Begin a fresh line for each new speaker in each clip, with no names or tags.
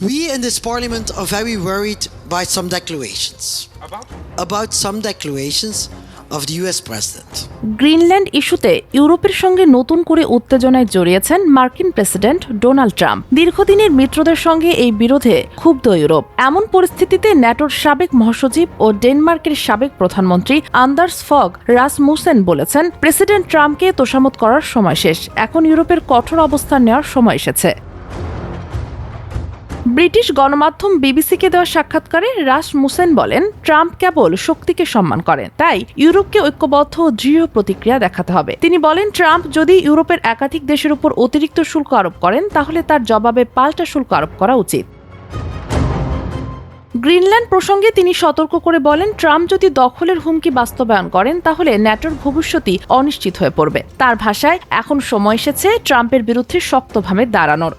We in this parliament are very worried by some declarations.
About?
About some declarations of the US president.
Greenland ইস্যুতে ইউরোপের সঙ্গে নতুন করে উত্তেজনায় জড়িয়েছেন মার্কিন প্রেসিডেন্ট ডোনাল্ড ট্রাম্প দীর্ঘদিনের মিত্রদের সঙ্গে এই বিরোধে ক্ষুব্ধ ইউরোপ এমন পরিস্থিতিতে ন্যাটোর সাবেক মহাসচিব ও ডেনমার্কের সাবেক প্রধানমন্ত্রী আন্দার্স ফগ রাসমুসেন বলেছেন প্রেসিডেন্ট ট্রাম্পকে তোষামত করার সময় শেষ এখন ইউরোপের কঠোর অবস্থান নেওয়ার সময় এসেছে ব্রিটিশ গণমাধ্যম বিবিসিকে দেওয়া সাক্ষাৎকারে রাস মুসেন বলেন, ট্রাম্প কেবল শক্তিকে সম্মান করেন, তাই ইউরোপকে ঐক্যবদ্ধ ও দৃঢ় প্রতিক্রিয়া দেখাতে হবে। তিনি বলেন, ট্রাম্প যদি ইউরোপের একাধিক দেশের উপর অতিরিক্ত শুল্ক আরোপ করেন, তাহলে তার জবাবে পাল্টা শুল্ক আরোপ করা উচিত। গ্রিনল্যান্ড প্রসঙ্গে তিনি সতর্ক করে বলেন, ট্রাম্প যদি দখলের হুমকি বাস্তবায়ন করেন, তাহলে ন্যাটোর ভবিষ্যৎই অনিশ্চিত হয়ে পড়বে। তার ভাষায়, এখন সময় এসেছে ট্রাম্পের বিরুদ্ধে শক্তভাবে দাঁড়ানোর।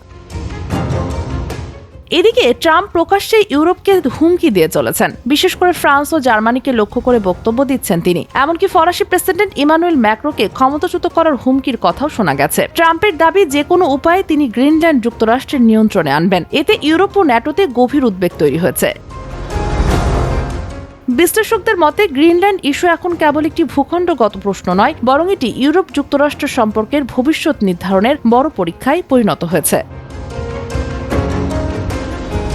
এদিকে ট্রাম্প প্রকাশ্যে ইউরোপকে হুমকি দিয়ে চলেছেন। বিশেষ করে ফ্রান্স ও জার্মানিকে লক্ষ্য করে বক্তব্য দিচ্ছেন তিনি। এমনকি ফরাসি প্রেসিডেন্ট ইমানুয়েল ম্যাক্রোকে ক্ষমতাচ্যুত করার হুমকির কথাও শোনা গেছে। ট্রাম্পের দাবি, যে কোনো উপায়ে তিনি গ্রিনল্যান্ড যুক্তরাষ্ট্রের নিয়ন্ত্রণে আনবেন। এতে ইউরোপ ও ন্যাটোতে গভীর উদ্বেগ তৈরি হয়েছে। বিশ্লেষকদের মতে, গ্রিনল্যান্ড ইস্যু এখন কেবল একটি ভূখণ্ডগত প্রশ্ন নয়, বরং এটি ইউরোপ যুক্তরাষ্ট্র সম্পর্কের ভবিষ্যৎ নির্ধারণের বড় পরীক্ষায় পরিণত হয়েছে।